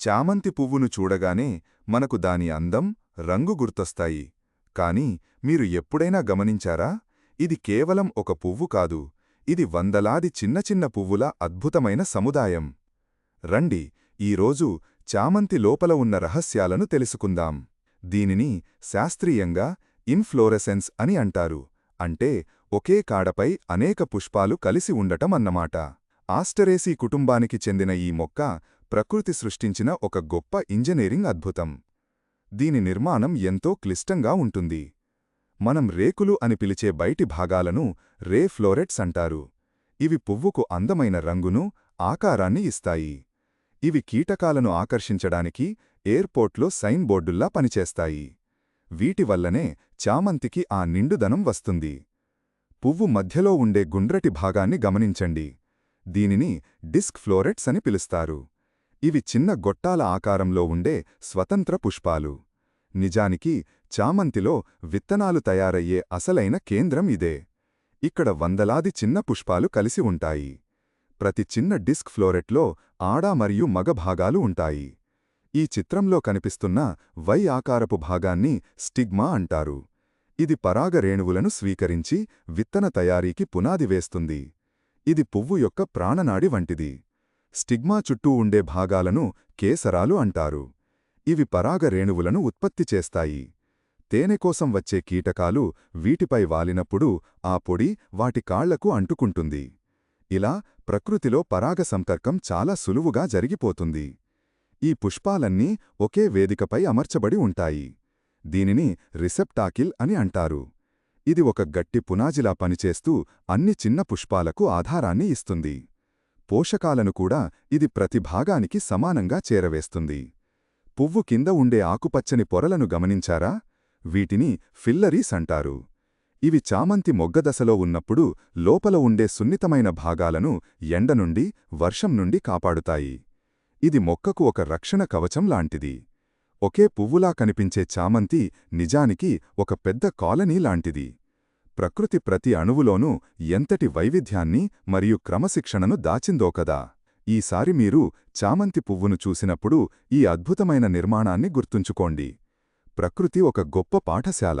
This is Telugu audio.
చామంతి పువ్వును చూడగానే మనకు దాని అందం రంగు గుర్తొస్తాయి. కాని మీరు ఎప్పుడైనా గమనించారా? ఇది కేవలం ఒక పువ్వు కాదు ఇది వందలాది చిన్న చిన్న పువ్వుల అద్భుతమైన సముదాయం. రండి ఈరోజు చామంతి లోపల ఉన్న రహస్యాలను తెలుసుకుందాం. దీనిని శాస్త్రీయంగా ఇన్ఫ్లోరెసెన్స్ అని అంటారు. అంటే ఒకే కాడపై అనేక పుష్పాలు కలిసి ఉండటం అన్నమాట ఆస్టరేసీ కుటుంబానికి చెందిన ఈ మొక్క ప్రకృతి సృష్టించిన ఒక గొప్ప ఇంజనీరింగ్ అద్భుతం. దీని నిర్మాణం ఎంతో క్లిష్టంగా ఉంటుంది. మనం రేకులు అని పిలిచే బయటి భాగాలను రే ఫ్లోరెట్స్ అంటారు. ఇవి పువ్వుకు అందమైన రంగును ఆకారాన్ని ఇస్తాయి. ఇవి కీటకాలను ఆకర్షించడానికి ఎయిర్పోర్ట్లో సైన్ బోర్డుల్లా పనిచేస్తాయి. వీటివల్లనే చామంతికి ఆ నిండుదనం వస్తుంది. పువ్వు మధ్యలో ఉండే గుండ్రటి భాగాన్ని గమనించండి. దీనిని డిస్క్ ఫ్లోరెట్స్ అని పిలుస్తారు. ఇవి చిన్న గొట్టాల ఆకారంలో ఉండే స్వతంత్ర పుష్పాలు. నిజానికి చామంతిలో విత్తనాలు తయారయ్యే అసలైన కేంద్రం ఇదే. ఇక్కడ వందలాది చిన్న పుష్పాలు కలిసి ఉంటాయి. ప్రతి చిన్న డిస్క్ ఫ్లోరెట్లో ఆడ మరియు మగ భాగాలు ఉంటాయి. ఈ చిత్రంలో కనిపిస్తున్న వై ఆకారపు భాగాన్ని స్టిగ్మా అంటారు. ఇది పరాగ రేణువులను స్వీకరించి విత్తన తయారీకి పునాది వేస్తుంది. ఇది పువ్వు యొక్క ప్రాణనాడి వంటిది. స్టిగ్మా చుట్టూ ఉండే భాగాలను కేసరాలు అంటారు. ఇవి పరాగ రేణువులను ఉత్పత్తి చేస్తాయి. తేనెకోసం వచ్చే కీటకాలు వీటిపై వాలినప్పుడు ఆ పొడి వాటి కాళ్ళకు అంటుకుంటుంది. ఇలా ప్రకృతిలో పరాగ సంపర్కం చాలా సులువుగా జరిగిపోతుంది. ఈ పుష్పాలన్నీ ఒకే వేదికపై అమర్చబడి ఉంటాయి. దీనిని రిసెప్టాకిల్ అని అంటారు. ఇది ఒక గట్టి పునాజిలా పనిచేస్తూ అన్ని చిన్న పుష్పాలకు ఆధారాన్ని ఇస్తుంది. పోషకాలను కూడా ఇది ప్రతి భాగానికి సమానంగా చేరవేస్తుంది. పువ్వు కింద ఉండే ఆకుపచ్చని పొరలను గమనించారా? వీటిని ఫిల్లరీస్ అంటారు. ఇవి చామంతి మొగ్గదశలో ఉన్నప్పుడు లోపల ఉండే సున్నితమైన భాగాలను ఎండ నుండి వర్షం నుండి కాపాడుతాయి. ఇది మొక్కకు ఒక రక్షణ కవచం లాంటిది. ఒకే పువ్వులా కనిపించే చామంతి నిజానికి ఒక పెద్ద కాలనీ లాంటిది. ప్రకృతి ప్రతి అణువులోనూ ఎంతటి వైవిధ్యాన్ని మరియు క్రమశిక్షణను దాచిందో కదా. ఈసారి మీరు చామంతి పువ్వును చూసినప్పుడు ఈ అద్భుతమైన నిర్మాణాన్ని గుర్తుంచుకోండి. ప్రకృతి ఒక గొప్ప పాఠశాల.